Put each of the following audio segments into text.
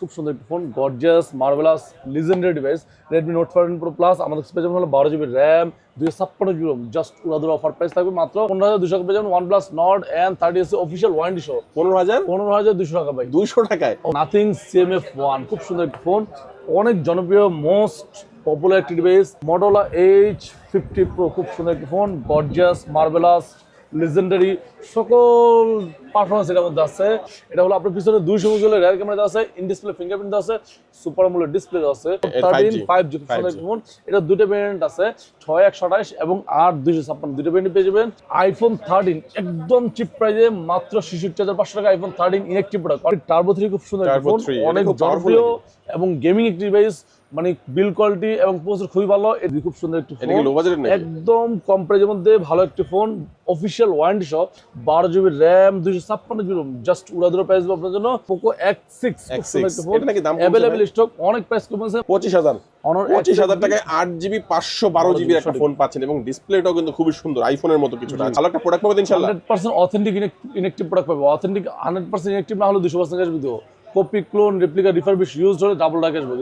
খুব সুন্দর একটি phone gorgeous marvellous legendary device Redmi note five pro plus আমাদের পেয়ে যাবেন হলো বারো জিবি র্যাম দুই ছাপ্পান্ন জিবি জাস্ট উড়াদুর অফার প্রাইস থাকবে মাত্র পনেরো হাজার দুশো টাকা পেয়ে যাবেন one plus not and thirty AC official warranty সহ পনেরো হাজার? পনেরো হাজার দুশো টাকা পাই দুইশো টাকায় নাথিং সিএমএফ ওয়ান খুব সুন্দর একটি ফোন অনেক জনপ্রিয় মোস্ট পপুলার একটি device Motorola H fifty pro খুব সুন্দর একটি ফোন গর্জিয়াস মার্বেলাস লিজেন্ডারি সকল পারফরমেন্স এটার মধ্যে আছে। এটা হলো আপনার পিছনে দুইশো মেগাপিক্সেলের রিয়ার ক্যামেরা আছে ইন ডিসপ্লে ফিঙ্গারপ্রিন্ট আছে সুপার আমোলেড ডিসপ্লে আছে। থার্টিন ফাইভ জি ফোন এটা দুটো ভেরিয়েন্ট আছে ছয় একশো আঠাশ এবং আট দুইশো ছাপ্পান্ন। দুটো ভেরিয়েন্ট পেয়ে যাবেন। আইফোন থার্টিন একদম চিপ প্রাইজে মাত্র ছেষট্টি হাজার পাঁচশো টাকা iPhone thirteen inactive product turbo three খুব সুন্দর ফোন অনেক জনপ্রিয় এবং গেমিং ডিভাইস মানে বিল কোয়ালিটি এবং প্রসেসর খুবই ভালো। এটি খুব সুন্দর একটি ফোন একদম কম প্রাইজের মধ্যে ভালো একটি ফোন অফিসিয়াল ওয়ারেন্টি সহ বারো জিবি র্যাম দুইশো ছাপ্পান্ন জিবি জাস্ট উড়াদুরা প্রাইস আপনার জন্য। পোকো এক্স সিক্স X6 একটি ফোন এটা নাকি দাম কমছে অ্যাভেলেবেল স্টক অনেক প্রাইস কমেছে পঁচিশ হাজার। অনর পঁচিশ হাজার টাকায় আট জিবি পাঁচশো বারো জিবির একটা ফোন পাচ্ছেন এবং ডিসপ্লেটাও কিন্তু খুবই সুন্দর আইফোনের মতো কিছুটা। ভালো একটা প্রোডাক্ট পাবেন ইনশাল্লাহ hundred percent authentic inactive product পাবে। অথেন্টিক হান্ড্রেড পার্সেন্ট ইনেকটিভ না হলে দুশো পার্সেন্ট তো copy clone replica refurbish use হলে ডাবল টাকা আসবে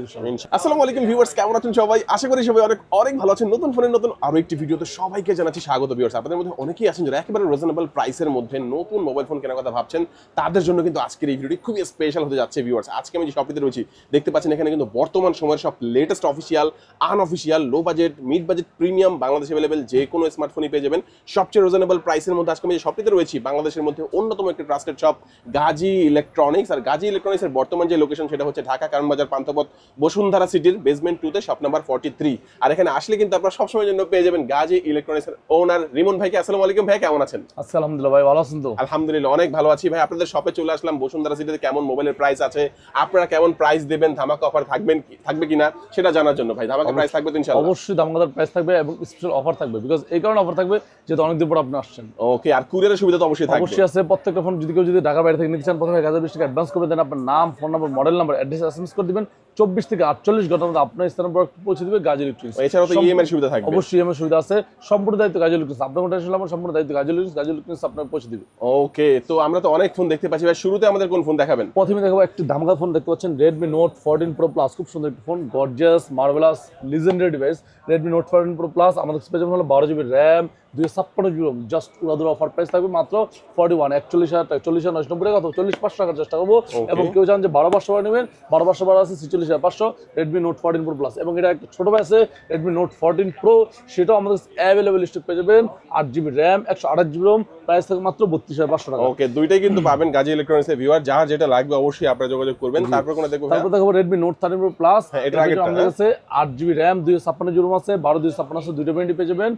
আসসালামু আলাইকুম ভিউয়ার্স কেমন আছেন সবাই? আশা করি সবাই অনেক অনেক ভালো আছেন। নতুন ফোনের নতুন আরও একটি ভিডিওতে সবাইকে জানাচ্ছি স্বাগত ভিউয়ার্স আপনাদের মধ্যে অনেকেই আছেন যারা একেবারে রিজনেবল প্রাইসের মধ্যে নতুন মোবাইল ফোন কেনার কথা ভাবছেন, তাদের জন্য কিন্তু আজকের এই ভিডিওটি খুবই স্পেশাল হতে যাচ্ছে ভিউয়ার্স আজকে আমি যে শপিতে রয়েছি, দেখতে পাচ্ছেন এখানে কিন্তু বর্তমান সময়ের সব latest official unofficial low budget mid budget premium Bangladesh available যে কোনো স্মার্টফোনই পেয়ে যাবেন। সবচেয়ে রিজনেবল প্রাইসের মধ্যে আজকে আমি যে শপিতে রয়েছি, বাংলাদেশের মধ্যে অন্যতম একটি ট্রাস্টেড শপ গাজী ইলেকট্রনিক্স আর গাজী ইলেকট্রনিক্সের বর্তমান যে লোকেশন সেটা হচ্ছে ঢাকা কারণবাজার পান্থপথ বসুন্ধরা সিটির বেসমেন্ট টুতে শপ নাম্বার ফর্টি থ্রি আর এখানে আসলে কিন্তু আপনারা সবসময়ের জন্য পেয়ে যাবেন গাজী ইলেকট্রনিক্সের ওনার রিমন ভাইকে। আসসালামু আলাইকুম ভাই কেমন আছেন? আলহামদুলিল্লাহ ভাই ভালো আছেন তো? আলহামদুলিল্লাহ অনেক ভালো আছি ভাই। আপনাদের শপে চলে আসলাম বসুন্ধরা সিটিতে কেমন মোবাইলের প্রাইস আছে? আপনারা কেমন প্রাইস দেবেন? ধামাকা অফার থাকবেন কি থাকবে কিনা? সেটা জানার জন্য ভাই। ধামাকা প্রাইস থাকবে তো ইনশাআল্লাহ? অবশ্যই দামগাদার প্রাইস থাকবে এবং স্পেশাল অফার থাকবে। বিকজ এই কারণে অফার থাকবে যেহেতু অনেক অনেকদিন পর আপনি আসছেন। ওকে আর কুরিয়ারের সুবিধা তো অবশ্যই থাকবে। অবশ্যই আছে প্রত্যেকটা ফোন যদি কেউ যদি ঢাকা বাইরে থেকে নিতে চান প্রথমে এক হাজার বিশ টাকা অ্যাডভান্স করে দেন আপনার নাম phone number model number address SMS করে দিবেন। চব্বিশ থেকে আটচল্লিশ ঘণ্টার মধ্যে আপনার স্থানে পৌঁছে দিবে গাজী ইলেকট্রিক্স এছাড়াও তো ইএমআই সুবিধা থাকবে। অবশ্যই আমার সুবিধা আছে। সম্পূর্ণ দায়িত্ব গাজী ইলেকট্রিক্স আপনার কোনটা আসলে আমার সম্পূর্ণ দায়িত্ব গাজী ইলেকট্রিক্স গাজী ইলেকট্রিক্স আপনার পৌঁছে দিবে। ওকে তো আমরা তো অনেক ফোন দেখতে পাচ্ছি। ভাই শুরুতে আমাদের কোন ফোন দেখাবেন? প্রথমে দেখাবো একটি ধামাকা ফোন দেখতে পাচ্ছেন Redmi note fourteen pro plus খুব সুন্দর একটি phone gorgeous marvellous legendary device Redmi note fourteen pro plus আমাদের যাবেন হলো বারো জিবি র্যাম দুই ছাপ্পান্ন জিবি জাস্ট উড়াদুর অফার প্রাইস থাকবে মাত্র ফর্টি ওয়ান একচল্লিশ হাজার টাকা চল্লিশ হাজার নয়শো নব্বই টাকা চল্লিশ পাঁচশো টাকার চেষ্টা করব। এবং কেউ চান যে বারো পাঁচশো নেবেন বারো পাঁচশো বারো আছে ছিচল্লিশ হাজার পাঁচশো Redmi note fourteen pro plus এবং এটা একটা ছোটো আছে রেডমি নোট ফোরটিন প্রো সেটাও আমাদের অ্যাভেলেবেল স্টক পেয়ে যাবেন। আট জিবি র্যাম একশো আঠাশ জিবি রোম প্রাইস থাকবে মাত্র বত্রিশ হাজার পাঁচশো টাকা। ওকে দুইটাই কিন্তু পাবেন গাজী ইলেকট্রনিক্স এর ভিউয়ার যার যেটা লাগবে অবশ্যই আপনারা যোগাযোগ করবেন। তারপর কোন দেখব তারপর দেখাবো Redmi note thirteen pro plus এটার আগেরটা, আমাদের কাছে আট জিবি র্যাম দুইশো ছাপ্পান্ন জিবি আছে বারো দুইশো ছাপ্পান্ন আছে দুইটা ভেন্টি পেয়ে যাবেন।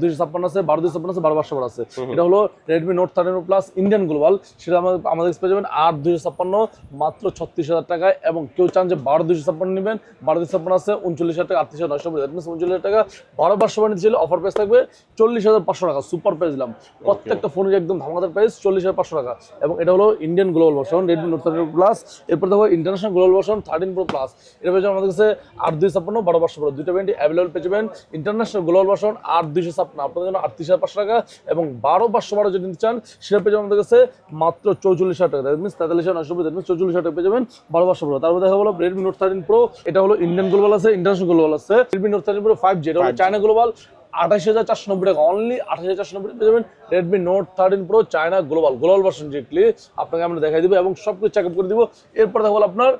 দুইশো ছাপ্পান্ন আছে বারো দুইশো ছাপ্পান্ন আছে বারো পাঁচশো আছে। এটা হলো Redmi note thirteen pro plus Indian global সেটা আমাদের আমাদের পেয়ে যাবেন আট দুইশো ছাপ্পান্ন মাত্র ছত্রিশ হাজার টাকায়। এবং কেউ চান যে বারো দুইশো ছাপ্পান্ন নেবেন বারো দুইশো ছাপ্পান্ন আছে উনচল্লিশ হাজার টাকা আটত্রিশ হাজার নয়শো দ্যাট উনচল্লিশ হাজার টাকা। বারো পাঁচশো নিতে ছিল অফার প্রাইস থাকবে চল্লিশ হাজার পাঁচশো টাকা সুপার প্রাইস দিলাম। প্রত্যেকটা ফোনের একদম ধামাকাদার প্রাইস চল্লিশ হাজার পাঁচশো টাকা। এবং এটা হলো Indian global version Redmi note thirteen plus এরপর দেখো international global version thirteen pro plus এটা পেয়ে আমাদের কাছে আট দুই ছাপ্পান্ন বারো পাঁচশো টাকা দুইটা ভেন্টি অ্যাভেলেবল পেয়ে যাবেন। ইন্টারন্যাশনাল গ্লোবাল ভার্সন আট দুইশো ছাপ্পান্ন আপনাদের জন্য আটত্রিশ হাজার পাঁচশো টাকা এবং বারো পাঁচশো বারো যদি নিতে চান সেটা পেয়ে যাবেন আমাদের কাছে মাত্র চৌচল্লিশ হাজার টাকা। দ্যাট মিনস তেতাল্লিশ হাজার নশো দ্যাট মিনস চৌচল্লিশ হাজার টাকা পেয়ে যাবেন বারো পাঁচশো বারো। তারপর দেখা হলো রেডমি নোট থার্টিন প্রো এটা হলো ইন্ডিয়ান গ্লোবাল আছে ইন্টারন্যাশনাল গ্লোবাল আছে। Redmi note thirteen pro five G এটা হলো চায়না গ্লোবাল আঠাশ হাজার চারশো নব্বই টাকা অনলি আঠাশ হাজার চারশো নব্বই পেয়ে যাবেন Redmi note thirteen pro China global global version directly আপনাকে আমরা দেখাই দিব এবং সব কিছু চেক আপ করে দিব। এরপর দেখা আপনার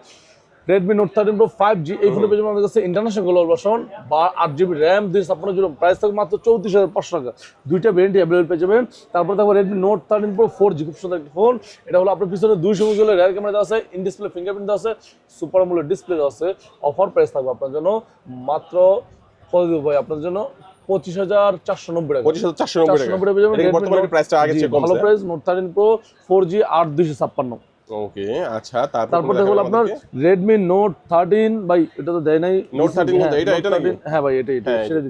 Redmi note thirteen pro five G এই ফোনের পেয়ে যাবেন আমাদের কাছে ইন্টারন্যাশনাল গ্লোবাল ভার্সন বা আট জিবি র্যাম দুই ছাপ্পান্ন জিবি প্রাইস থাকবে মাত্র চৌত্রিশ হাজার পাঁচশো টাকা। দুইটা ভেরিয়েন্ট অ্যাভেলেবল পেয়ে যাবেন। তারপর দেখব Redmi note thirteen pro four G খুব সুন্দর একটা ফোন এটা হলো আপনার পিছনে দুইশো মেগাপিক্সেলের রিয়ার ক্যামেরা দেওয়া আছে ইন ডিসপ্লে ফিঙ্গারপ্রিন্ট দেওয়া আছে সুপার আমোলেড ডিসপ্লে দেওয়া আছে। অফার প্রাইস থাকবে আপনার জন্য মাত্র কত দেবো ভাই আপনার জন্য? পঁচিশ হাজার চারশো নব্বই টাকা। পঁচিশ হাজার চারশো নব্বই টাকা। বর্তমানে প্রাইসটা আগে ভালো price note thirteen pro four G আট দুইশো ছাপ্পান্ন। ওকে আচ্ছা তারপর আপনার Redmi Note 13 ভাই এটা তো দেয় নাই। Note 13 হ্যাঁ, এটা এটা নাকি? হ্যাঁ ভাই এটা এটা হ্যাঁ, ছেড়ে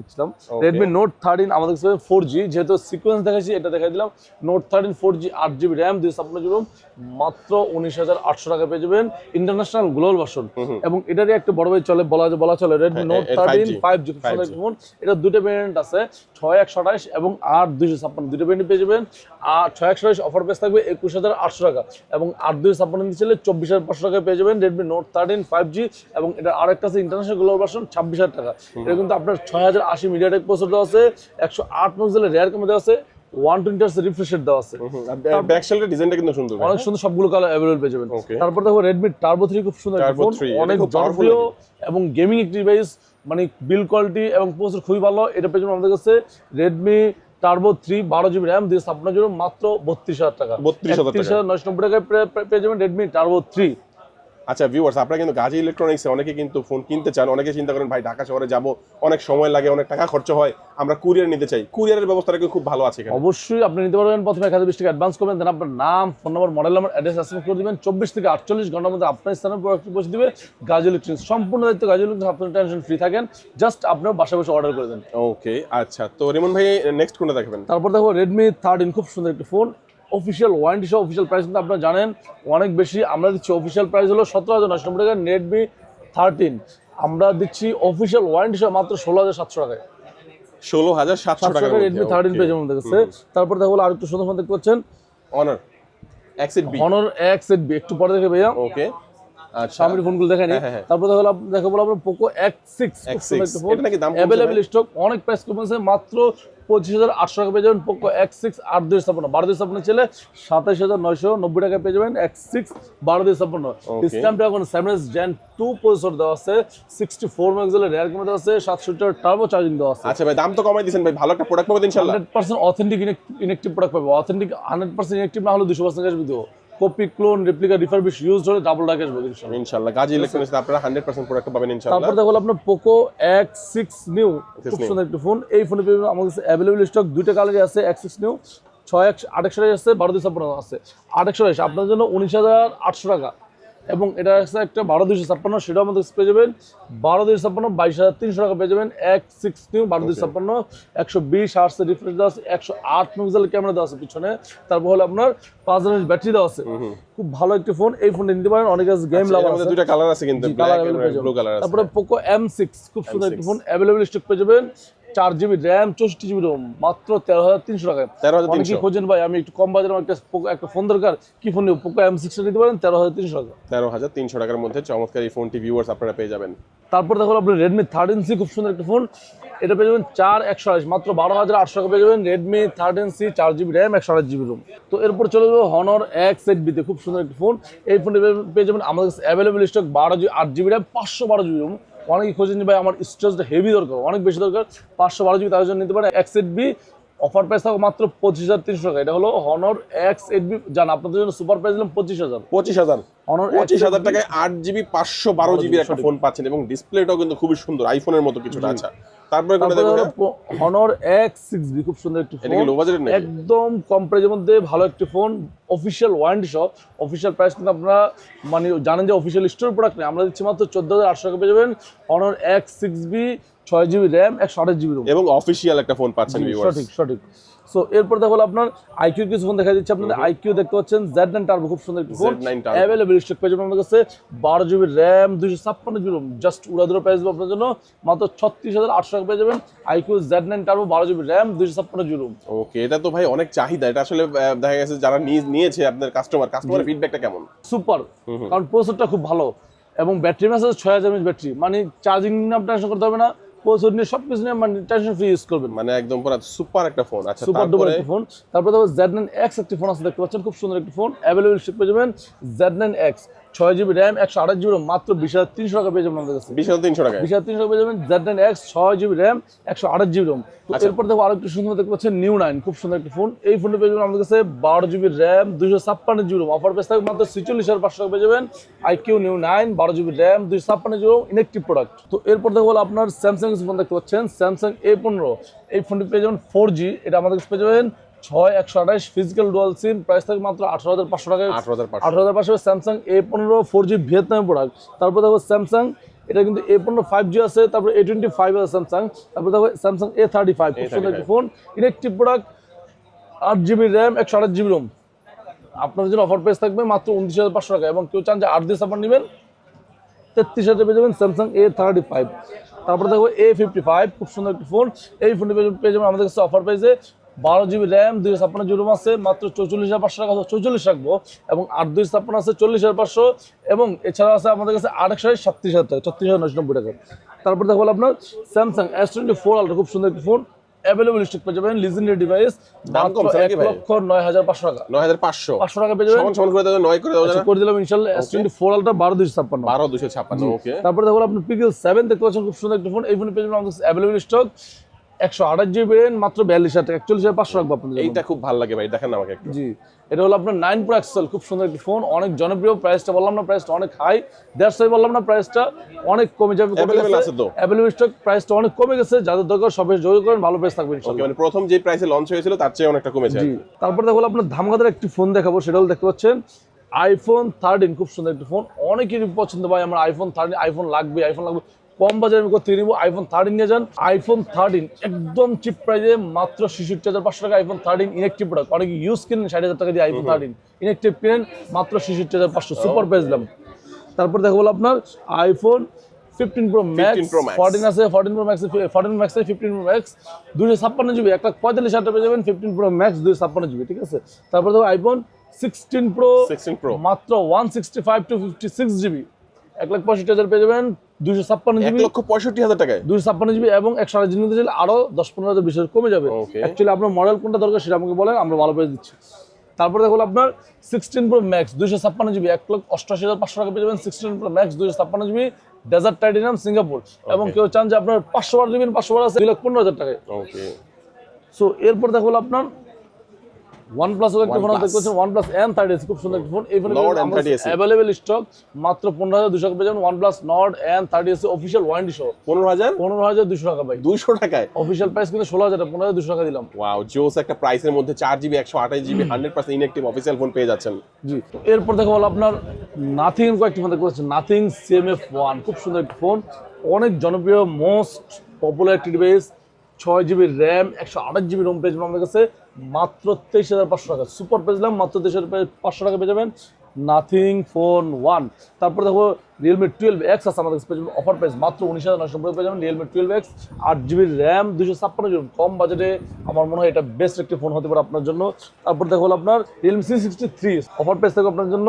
Redmi Note 13 আমাদের কাছে 4G যেহেতু সিকোয়েন্স দেখাইছি এটা দেখাই দিলাম। Note 13 4G 8GB RAM দিয়ে মাত্র 19800 টাকা পেয়ে যাবেন ইন্টারন্যাশনাল গ্লোবাল ভার্সন এবং এটারই একটা বড় ভাই চলে বলা বলা চলে Redmi হ্যাঁ, Note 13 5G ফোন এটা দুটো ভেরিয়েন্ট আছে 6128 এবং 8256 দুটো ভেরিয়েন্ট পেয়ে যাবেন আর 6128 অফার বেস থাকবে 21800 টাকা এবং 8 থেকে সাপোর্ট নিতে চাইলে চব্বিশ হাজার পাঁচশো টাকায় পেয়ে যাবেন Redmi note thirteen five G এবং এটা আর একটা আছে ইন্টারন্যাশনাল গ্লোবাল ভার্সন ছাব্বিশ হাজার টাকা। এটা কিন্তু আপনার ছয় হাজার আশি মিডিয়াটেক প্রসেসর দেওয়া আছে একশো আট মেক্সেলের রেয়ার ক্যামেরা আছে ওয়ান রিফ্রেশের দেওয়া আছে। ব্যাক ডিজাইনটা কিন্তু সুন্দর অনেক সুন্দর সবগুলো কালার अवेलेबल পেয়ে যাবেন। তারপর দেখো রেডমি Turbo থ্রি খুব সুন্দর অনেক জনপ্রিয় এবং গেমিং ডিভাইস মানে বিল কোয়ালিটি এবং প্রসেসর খুবই ভালো এটা পেয়ে যাবেন আমাদের কাছে রেডমি টার্বো থ্রি বারো জিবি র্যাম দিয়ে আপনার জন্য মাত্র বত্রিশ হাজার টাকা 32,000 টাকা। হাজার নয়শো নব্বই টাকায় পেয়ে যাবেন রেডমি টার্বো থ্রি আচ্ছা ভিউয়ার্স আপনারা কিন্তু গাজী ইলেকট্রনিক্সে অনেকে কিন্তু ফোন কিনতে চান অনেকে চিন্তা করেন ভাই ঢাকা শহরে যাব অনেক সময় লাগে অনেক টাকা খরচ হয় আমরা কুরিয়ার নিতে চাই। কুরিয়ারের ব্যবস্থাটা কিন্তু খুব ভালো আছে অবশ্যই আপনি নিতে পারবেন। প্রথমে এক হাজার বিশ টাকা অ্যাডভান্স করবেন দেন আপনার নাম phone number model number address SMS করে দিবেন। চব্বিশ থেকে আটচল্লিশ ঘণ্টার মধ্যে আপনার স্থানে প্রোডাক্ট পৌঁছে দিবে গাজী ইলেকট্রনিক্স সম্পূর্ণ দায়িত্ব গাজী ইলেকট্রনিক্স আপনার টেনশন ফ্রি থাকেন জাস্ট আপনার বাসা বসে অর্ডার করে দেন। ওকে আচ্ছা। তো রিমন ভাই নেক্সট কোনটা দেখবেন? তারপর দেখো রেডমি থার্টিন খুব সুন্দর একটি ফোন অফিসিয়াল ওয়ারেন্টি সহ অফিসিয়াল প্রাইস কিন্তু আপনারা জানেন অনেক বেশি। আমরা দিচ্ছি অফিসিয়াল প্রাইস হলো সতেরো হাজার নশো নব্বই টাকা বি থার্টিন আমরা দিচ্ছি অফিসিয়াল ওয়ারেন্টি সহ মাত্র ষোলো হাজার সাতশো টাকায়। ষোলো হাজার সাতশো টাকা রেডমি থার্টিন পেয়ে যাবেন তারপর দেখা তারপর আর একটু সুন্দর দেখতে পাচ্ছেন। Honor exit B Honor X eight B একটু পরে দেখে ভাইয়া ওকে আচ্ছা। ফোনগুলো দেখানি। হ্যাঁ, হ্যাঁ, হ্যাঁ। তারপর দেখো দেখো বলো আপনার পোকো এক্স X6 এটা নাকি দাম কমছে অ্যাভেলেবেল ভাই? স্টক অনেক প্রাইস কমেছে মাত্র পঁচিশ হাজার আটশো টাকা পেয়ে যাবেন পোকো এক্স সিক্স আট দুই ছাপ্পান্ন বারো দুই ছাপ্পান্ন ছেলে সাতাশ হাজার নয়শো নব্বই টাকা পেয়ে যাবেন এক্স সিক্স বারো দুই Okay. স্ক্যামটা জেন টু প্রসেসর দেওয়া আছে সিক্সটি ফোর মেগাপিক্সেলের রেয়ার ক্যামেরা দেওয়া আছে টার্বো চার্জিং দেওয়া আছে। আচ্ছা ভাই দাম তো কমাই দিয়েছেন ভাই। ভালো একটা প্রোডাক্ট পাবেন ইনশাল্লাহ। Hundred percent authentic inactive product পাবে। অথেন্টিক হান্ড্রেড পার্সেন্ট ইনেকটিভ না হলে দুশো পার্সেন্ট ক্যাশ দিও copy clone replica refurbish use হলে ডাবল টাকা আসবে ইনশাআল্লাহ ইনশাল্লাহ গাজী ইলেকট্রনিক্স আপনারা হান্ড্রেড পার্সেন্ট প্রোডাক্ট পাবেন ইনশাআল্লাহ তারপর দেখো আপনার পোকো এক্স সিক্স নিউ খুব সুন্দর একটা ফোন এই ফোনে আমাদের কাছে অ্যাভেলেবল স্টক দুইটা কালারই আছে এক্স সিক্স নিউ ছয় একশো একশো আছে বারো দুই ছাপ্পান্ন আছে। একশো আপনার জন্য উনিশ হাজার আটশো টাকা। এবং এটা আছে একটা বারো দুইশো ছাপ্পান্ন সেটাও আমাদের পেয়ে যাবেন। বারো দুইশো ছাপ্পান্ন বাইশ হাজার তিনশো টাকা পেয়ে যাবেন। এক সিক্স নিউ বারো দুই ছাপ্পান্ন একশো বিশ আটশো রিফ্রেশ দেওয়া আছে একশো আট মেগাপিক্সেল ক্যামেরা দেওয়া আছে পিছনে। তারপর হলো আপনার পাঁচ হাজার ব্যাটারি দেওয়া আছে। খুব ভালো একটি ফোন এই ফোনটা নিতে পারেন। অনেক আছে গেম এর লাভার আছে। দুইটা কালার আছে কিন্তু তারপরে পোকো এম সিক্স খুব সুন্দর একটি ফোন অ্যাভেলেবল স্টক পেয়ে যাবেন। চার জিবি র্যাম চৌষট্টি জিবি রোম মাত্র তেরো হাজার তিনশো টাকায়। 13,300 অনেকেই খোঁজেন ভাই আমি একটু কম বাজারে একটা একটা ফোন দরকার। কি ফোন নেব? পোকো এম সিক্সটা নিতে পারেন তেরো হাজার তিনশো টাকা। তেরো হাজার তিনশো টাকার মধ্যে চমৎকার এই ফোনটি ভিউয়ার্স আপনারা পেয়ে যাবেন। তারপর দেখো আপনি রেডমি থার্টিন সি খুব সুন্দর একটা ফোন এটা পেয়ে যাবেন চার একশো আড়াইশ মাত্র বারো হাজার আটশো টাকা পেয়ে যাবেন রেডমি থার্টিন সি চার জিবি র্যাম একশো আড়াইশ জিবি রোম তো এরপর চলে যাব হনর এক্স এইট বিতে খুব সুন্দর একটা ফোন এই ফোনটি পেয়ে যাবেন আমাদের কাছে অ্যাভেলেবল স্টক বারো জিবি আট জিবি র্যাম পাঁচশো বারো জিবি রোম অনেকে খোঁজেন যে ভাই আমার স্টোরেজটা হেভি দরকার অনেক বেশি দরকার। পাঁচশো বারো জিবি তার জন্য নিতে পারে X eight B offer price থাকবে মাত্র পঁচিশ হাজার তিনশো টাকা। এটা হলো হনর এক্স এড বি জান আপনাদের জন্য সুপার প্রাইস দিলাম পঁচিশ হাজার। পঁচিশ হাজার। হনর পঁচিশ হাজার টাকায় আট জিবি পাঁচশো বারো জিবি একটা ফোন পাচ্ছেন এবং ডিসপ্লেটাও কিন্তু খুবই সুন্দর আইফোনের মতো কিছুটা আচ্ছা। তারপরে কোনটা বি খুব সুন্দর একটি ফোন low budget নাকি? একদম কম প্রাইজের মধ্যে ভালো একটি ফোন অফিশিয়াল ওয়ারেন্টি সহ অফিশিয়াল প্রাইস কিন্তু আপনারা মানে জানেন যে অফিশিয়াল স্টোর প্রোডাক্ট নেই। আমরা দিচ্ছি মাত্র চোদ্দ হাজার আটশো টাকা পেয়ে যাবেন। সিক্স বি ছয় জিবি র্যাম একশো আঠাশ জিবি এবং অফিসিয়াল একটা ফোন পাচ্ছেন সঠিক সঠিক। সো এরপর দেখো আপনার আইকিউ কিছু ফোন দেখা দিচ্ছে। আপনাদের আইকিউ দেখতে পাচ্ছেন জেড নাইন টার্বো খুব সুন্দর ফোন অ্যাভেলেবল স্টক পেয়ে যাবেন আমাদের কাছে। বারো জিবি র্যাম দুশো ছাপ্পান্ন জিবি রোম। জাস্ট উড়াদুরা প্রাইস আপনার জন্য। মাত্র ছত্রিশ হাজার আটশো টাকা পেয়ে যাবেন। আইকিউ জেড নাইন টার্বো বারো জিবি র্যাম দুশো ছাপ্পান্ন জিবি ওকে এটা তো ভাই অনেক চাহিদা। এটা আসলে দেখা গেছে যারা নিয়ে- নিয়েছে আপনার কাস্টমার কাস্টমারের ফিডব্যাকটা কেমন? সুপার কারণ প্রসেসরটা খুব ভালো। এবং ব্যাটারি আছে ছয় হাজার ব্যাটারি মানে চার্জিং নিয়ে আপনার করতে হবে না। প্রসেসর নিয়ে সব কিছু নিয়ে মানে টেনশন ফ্রি ইউজ করবেন। মানে একদম পুরো সুপার একটা ফোন আচ্ছা সুপার ডুপার একটা ফোন তারপরে দেখো জেড নাইন এক্স একটি ফোন আছে দেখতে পাচ্ছেন? খুব সুন্দর একটি ফোন অ্যাভেলেবল পেয়ে যাবেন এক্স ছয় জিবি র্যাম একশো আঠাশ জিবি মাত্র বিশ হাজার তিনশো টাকা পেয়ে যাবেন আমাদের কাছে। বিশ হাজার তিনশো টাকা বিশ হাজার তিনশো টাকা পেয়ে যাবেন জেড নাইন এক্স ছয় জিবি র্যাম একশো আঠাশ জিবি রোম। আচ্ছা। এরপর দেখো আরও একটু সুন্দর দেখতে পাচ্ছেন নিউ নাইন খুব সুন্দর একটি ফোন। এই ফোনটা পেয়ে যাবেন আমাদের কাছে বারো জিবি র্যাম দুশো ছাপ্পান্ন জিবি রোম। অফার পেস থাকবে মাত্র ছিচল্লিশ হাজার পাঁচশো টাকা পেয়ে যাবেন। আইকিউ নিউ নাইন বারো জিবি র্যাম দুশো ছাপ্পান্ন জিবি রোম ইনেকটিভ প্রোডাক্ট তো এরপর দেখো আপনার স্যামসাং ফোন দেখতে পাচ্ছেন। স্যামসাং এ পনেরো। এই ফোনটি পেয়ে যাবেন ফোর জি এটা আমাদের কাছে পেয়ে যাবেন ছয় একশো আঠাশ ফিজিক্যাল ডুয়াল সিম প্রাইস থাকবে মাত্র আঠারো হাজার পাঁচশো টাকায় আঠারো হাজার আঠারো হাজার পাঁচশো স্যামসাং এ পনেরো ফোর জি ভিয়েতনামের প্রোডাক্ট তারপর দেখো স্যামসাং এটা কিন্তু এ পনেরো ফাইভ জি আছে তারপর এ টোয়েন্টি ফাইভ আছে স্যামসাং তারপর দেখো স্যামসাং এ থার্টি ফাইভ খুব সুন্দর একটি ফোন ইলেকট্রিক প্রোডাক্ট আট জিবি র্যাম একশো আঠাশ জিবি রোম আপনাদের জন্য অফার প্রাইস থাকবে মাত্র উনত্রিশ হাজার পাঁচশো টাকা। এবং কেউ চান যে আট দিয়ে সাপোর্ট নেবেন তেত্রিশ হাজার পেয়ে যাবেন স্যামসাং এ থার্টি ফাইভ তারপরে দেখো এ ফিফটি ফাইভ খুব সুন্দর একটি ফোন এই ফোনটি পেয়ে যাবেন আমাদের কাছে অফার প্রাইসে বারো জিবি র্যাম দুই ছাপ্পান্ন জিবি রোম আছে মাত্র চৌচল্লিশ হাজার পাঁচশো টাকা চৌচল্লিশ রাখব এবং আট দুইশো ছাপ্পান্ন আছে চল্লিশ হাজার পাঁচশো এবং এছাড়া আছে আমাদের কাছে আট একশো সাতত্রিশ হাজার টাকা ছত্রিশ হাজার নশো নব্বই টাকা। তারপর দেখো আপনার Samsung S twenty four ultra খুব সুন্দর একটি ফোন অ্যাভেলেবল স্টক পেয়ে যাবেন লিজেন্ডারি ডিভাইস দাম কমছে এক লক্ষ নয় হাজার পাঁচশো টাকা। নয় হাজার পাঁচশো। পাঁচশো টাকা পেয়ে যাবেন। সমান সমান করে দেবে নয় করে দেবে আচ্ছা, করে দিলাম ইনশাল্লাহ এস টোয়েন্টি ফোর আলট্রা বারো দুইশো ছাপ্পান্ন। বারো দুশো ছাপ্পান্ন ওকে তারপরে দেখো আপনি পিক্সেল সেভেন দেখতে পাচ্ছেন খুব সুন্দর একটা ফোন এই ফোন পেয়ে যাবেন আমাদের অ্যাভেলেবল স্টক একশো আঠাশ জিবি রেন মাত্র বিয়াল্লিশ হাজার একচল্লিশ হাজার পাঁচশো রাখব আপনাদের এইটা খুব ভালো লাগে ভাই দেখেন আমাকে একটু। জি এটা হলো আপনার নাইন প্রো এক্সেল খুব সুন্দর একটি ফোন অনেক জনপ্রিয় প্রাইসটা বললাম না প্রাইসটা অনেক হাই বললাম না প্রাইসটা অনেক কমে যাবে? অ্যাভেলেবল স্টক প্রাইসটা অনেক কমে গেছে যাদের দরকার সবাই যোগাযোগ করেন ভালো প্রাইস থাকবে মানে প্রথম যে প্রাইসে লঞ্চ হয়েছিল তার চেয়ে অনেকটা কমেছে জি। তারপর দেখো আপনার ধামাকাদার একটি ফোন দেখাবো সেটা হলো দেখতে পাচ্ছেন আইফোন থার্টিন খুব সুন্দর একটি ফোন। অনেকেরই পছন্দ ভাই আমার আইফোন থার্টিন আইফোন লাগবে আইফোন লাগবে। কম বাজারে আমি কোথাও নিবো আইফোন থার্টিন নিয়ে যান। আইফোন থার্টিন একদম চিপ প্রাইসে মাত্র ছেষট্টি হাজার পাঁচশো টাকা আইফোন থার্টিন ইনেকটিভ প্রোডাক্ট অনেকে ইউজ কিনেন ষাট হাজার টাকা দিয়ে আইফোন থার্টিন ইনেকটিভ কিনেন মাত্র ছেষট্টি হাজার পাঁচশো সুপার প্রাইস দাম তারপর দেখো বলো আপনার iPhone fifteen pro max 15 Pro Max। Fourteen আছে fourteen pro max fourteen max fifteen pro max দুশো ছাপ্পান্ন জিবি একটা পঁয়তাল্লিশ হাজার পেয়ে যাবেন ফিফটিন প্রো ম্যাক্স দুশো ছাপ্পান্ন জিবি ঠিক আছে? তারপর দেখো আইফোন সিক্সটিন প্রো 16 প্রো মাত্র one sixty five two fifty six GB এক লাখ পঁয়ষট্টি হাজার পেয়ে যাবেন দুশো ছাপ্পান্ন জিবি লক্ষ পঁয়ষট্টি হাজার টাকায়। দুশো ছাপ্পান্ন জিবি এবং একশো আঠাশ জিবি চাইলে আরও দশ পনেরো হাজার বিশ হাজার কমে যাবে. অ্যাকচুয়ালি আপনার মডেল কোনটা দরকার সেটা আমাকে বলেন আমরা ভালো প্রাইস দিচ্ছি। তারপরে দেখো আপনার সিক্সটিন প্রো ম্যাক্স দুইশো ছাপ্পান্ন জিবি এক লক্ষ অষ্টআশি হাজার পাঁচশো টাকা পেয়ে যাবেন সিক্সটিন প্রো ম্যাক্স দুইশো ছাপ্পান্ন জিবি ডেজার্ট টাইটেনিয়াম সিঙ্গাপুর এবং কেউ চান যে আপনার পাঁচশো বার নেবেন পাঁচশো বার আছে দুই লাখ পনেরো হাজার টাকায়। ওকে সো এরপর দেখো আপনার ওয়ান প্লাস একটা ফোন OnePlus। দেখতে পাচ্ছেন খুব সুন্দর একটা ফোন এই ফোনে Nord M30S অ্যাভেলেবেল স্টক মাত্র পনেরো হাজার দুশো টাকা পেয়ে ওয়ারেন্টি সহ। পনেরো হাজার? পনেরো হাজার দুশো টাকা পাই দুইশো টাকায়? প্রাইস কিন্তু ষোলো হাজার টাকা, টাকা দিলাম। ওয়াও জোস একটা প্রাইসের মধ্যে ফোন পেয়ে যাচ্ছেন। জি। এরপর দেখো হলো আপনার নাথিং কয়েকটি ফোন দেখতে পাচ্ছেন। নাথিং খুব সুন্দর একটি ফোন অনেক জনপ্রিয় মোস্ট পপুলার একটি ডিভাইস ছয় জিবি র্যাম একশো আঠাশ জিবি রোম পেয়েছিলাম আমাদের কাছে। মাত্র তেইশ হাজার পাঁচশো টাকা। সুপার পেয়েছিলাম মাত্র তেইশ হাজার পাঁচশো টাকা পেয়ে যাবেন নাথিং ফোন ওয়ান তারপর দেখো রিয়েলমি টুয়েলভ এক্স আছে, আমাদের পেয়ে অফার প্রাইস মাত্র উনিশ হাজার নশো নব্বই পেয়ে যাবেন রিয়েলমি টুয়েলভ এক্স আট জিবি র্যাম দুশো ছাপ্পান্ন জিবি কম বাজেটে আমার মনে হয় এটা বেস্ট একটি ফোন হতে পারে আপনার জন্য। তারপর দেখো হলো আপনার Realme C sixty three offer price থাকবে আপনার জন্য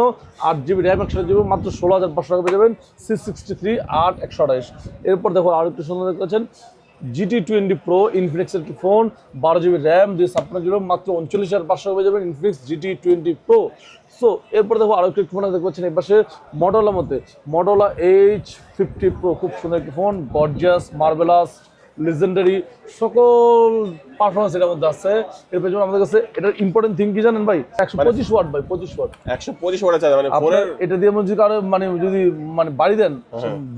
আট জিবি র্যাম একশো জিবি মাত্র ষোলো হাজার পাঁচশো টাকা পেয়ে যাবেন সি সিক্সটি থ্রি আট একশো আঠাইশ এরপর দেখো আরও একটু সুন্দর দেখতে জিটি টোয়েন্টি প্রো ইনফিনিক্সের একটি ফোন বারো জিবি র্যাম দুই ছাপ্পান্ন জিবি মাত্র উনচল্লিশ হাজার পাঁচশো হয়ে যাবে Infinix GT twenty pro so এরপর দেখো আরও একটি ফোন দেখতে পাচ্ছেন এই পাশে মডেলার মধ্যে। মডলা এইচ ফিফটি প্রো খুব সুন্দর একটি ফোন গর্জাস মার্বেলাস লিজেন্ডারি সকল পারফরমেন্স এটার মধ্যে আছে। এর পেছনে আমাদের কাছে এটার ইম্পর্টেন্ট থিং কি জানেন ভাই? একশো পঁচিশ ওয়াট ভাই পঁচিশ ওয়াট একশো পঁচিশ ওয়াটের চার্জার মানে ফোনের এটা দিয়ে মনে কারও মানে যদি মানে বাড়ি দেন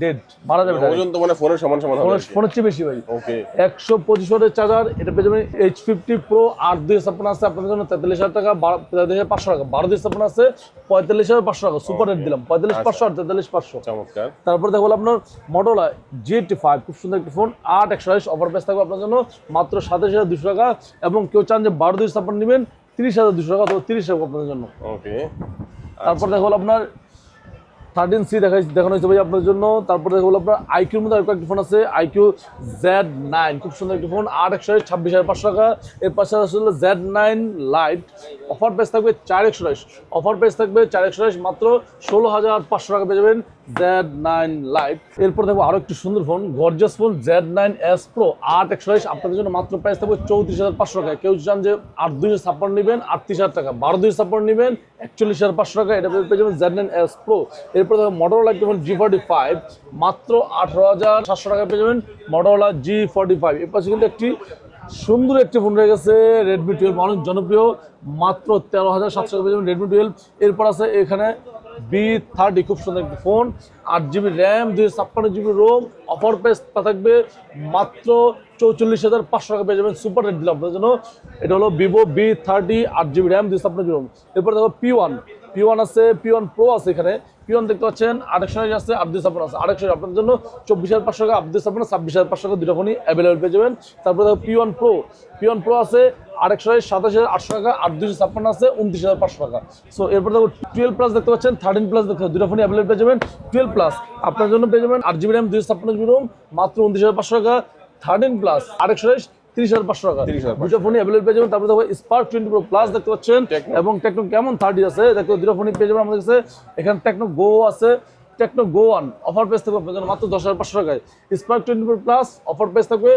ডেড মারা যাবে ওজন তো মানে ফোনের সমান সমান হবে ফোনের ফোনের চেয়ে বেশি ভাই। ওকে একশো পঁচিশ ওয়াটের চার্জার এটা পেয়ে যাবেন এইচ ফিফটি প্রো আট দুই ছাপ্পান্ন আছে আপনাদের জন্য তেতাল্লিশ হাজার টাকা তেতাল্লিশ হাজার পাঁচশো টাকা বারো দুই ছাপ্পান্ন আছে পঁয়তাল্লিশ হাজার পাঁচশো টাকা সুপার রেট দিলাম পঁয়তাল্লিশ পাঁচশো আর তেতাল্লিশ পাঁচশো। চমৎকার। তারপর দেখো আপনার মডেলা জি এইটটি ফাইভ খুব সুন্দর একটি ফোন আট একশো অফার প্রাইস থাকবে আপনার জন্য। মাত্র সাতাশ হাজার দুশো টাকা এবং কেউ চান যে বারো দুই ছাপ্পান্ন নেবেন তিরিশ হাজার দুশো টাকা অথবা তিরিশ টাকা আপনাদের জন্য। ওকে। তারপর দেখো হলো আপনার থার্টিন সি দেখা দেখানো হয়েছে ভাই আপনার জন্য। তারপর দেখো হলো আপনার আইকিউর মধ্যে আরেকটা একটি ফোন আছে আইকিউ জেড নাইন খুব সুন্দর একটি ফোন আট একশো ছাব্বিশ হাজার পাঁচশো টাকা। এর পাশে আসলে Z nine lite offer price থাকবে চার একশো অফার প্রাইস থাকবে চার একশো মাত্র ষোলো হাজার পাঁচশো টাকা পেয়ে যাবেন। জেড নাইন লাইট এরপর দেখো আরও একটি সুন্দর phone gorgeous phone Z nine S pro আট একশো আপনাদের জন্য মাত্র প্রাইস থাকবে চৌত্রিশ হাজার পাঁচশো টাকা কেউ চান যে আট দুইশো ছাপ্পান্ন নেবেন, আটত্রিশ হাজার টাকা। বারো দুইশো ছাপ্পান্ন নেবেন, একচল্লিশ হাজার পাঁচশো টাকা। এটা পেয়ে যাবেন জেড নাইন এস প্রো এরপর দেখো একটি ফোন জি ফর্টি ফাইভ মাত্র আঠারো হাজার সাতশো টাকা পেয়ে যাবেন মটোরোলা জি ফর্টি ফাইভ এর পাশে কিন্তু একটি সুন্দর একটি ফোন রয়ে গেছে রেডমি টুয়েলভ অনেক জনপ্রিয়, মাত্র তেরো হাজার সাতশো টাকা পেয়ে যাবেন রেডমি টুয়েলভ এরপর আছে এখানে বি থার্টি খুব সুন্দর একটি ফোন, আট জিবি র্যাম দুই ছাপ্পান্ন জিবি রোম অফার প্রাইস থাকবে মাত্র চৌচল্লিশ হাজার পাঁচশো টাকা পেয়ে যাবেন সুপার রেট দিলাম আপনাদের জন্য। এটা হলো ভিভো বি থার্টি আট জিবি র্যাম দুই ছাপ্পান্ন জিবি রোম এরপরে দেখো পি ওয়ান পি ওয়ান আছে পি ওয়ান প্রো আছে এখানে। পি ওয়ান দেখতে পাচ্ছেন? আরেকশো আছে আটদুই ছাপ্পান্ন আছে। আরেকশো আপনার জন্য চব্বিশ হাজার পাঁচশো টাকা আটদুই ছাপ্পান্ন, ছাব্বিশ হাজার পাঁচশো টাকা দুটো ফোনই অ্যাভেলেবেল পেয়ে যাবেন। তারপরে দেখো পিওয়ান প্রো পিওয়ান প্রো আছে, আরেকশো সাতাশ হাজার আটশো টাকা, আট দুশো ছাপ্পান্ন আছে, উনত্রিশ হাজার পাঁচশো টাকা। সো এরপর দেখো টুয়েলভ প্লাস দেখতে পাচ্ছেন থার্টিন প্লাস দেখতে দুটো ফোনই অ্যাভেলেবেল পেয়ে যাবেন। টুয়েলভ প্লাস আপনার জন্য পেয়ে যাবেন আট জিবি র্যাম দুশো ছাপ্পান্ন জিবি রোম মাত্র উনত্রিশ হাজার পাঁচশো টাকা থার্টিন প্লাস আরেকশো তিরিশ হাজার পাঁচশো টাকা। 30,500 দুটো ফোনই অ্যাভেলেবল পেয়ে যাবেন। তারপরে দেখো স্পার্ক টোয়েন্টি প্রো প্লাস দেখতে পাচ্ছেন। এবং টেকনো কেমন থার্টি আছে? দেখো দুটো ফোনই পেয়ে যাবেন আমাদের কাছে। এখানে টেকনো গো আছে। Tecno Go one offer page থাকবে আপনার মাত্র দশ হাজার পাঁচশো টাকায়। Spark twenty pro plus offer page থাকবে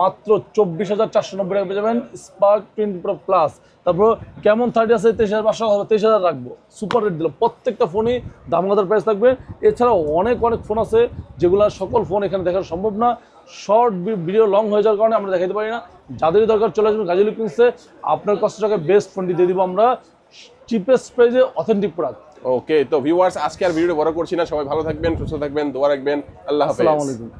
মাত্র চব্বিশ হাজার চারশো নব্বই টাকা পেয়ে যাবেন স্পার্ক টোয়েন্টি প্রো প্লাস তারপর কেমন থার্টি আছে? তেইশ হাজার পাঁচশো হবে তেইশ হাজার রাখব। সুপার রেট দিল প্রত্যেকটা ফোনই দামগাদার প্রাইস থাকবে। এছাড়াও অনেক অনেক ফোন আছে যেগুলো সকল ফোন এখানে দেখা সম্ভব না। শর্ট ভিডিও লং হয়ে যাওয়ার কারণে আমরা দেখাতে পারি না। যাদেরই দরকার চলে আসবেন গাজী লুকিংসে আপনার কষ্ট বেস্ট ফোনটি দিয়ে দিব আমরা চিপেস্ট প্রাইসে অথেন্টিক প্রোডাক্ট ওকে তো ভিউয়ার্স আজকে আর ভিডিও বড় করছি না। সবাই ভালো থাকবেন সুস্থ থাকবেন দোয়া রাখবেন। আল্লাহ হাফেজ। আসসালামু আলাইকুম।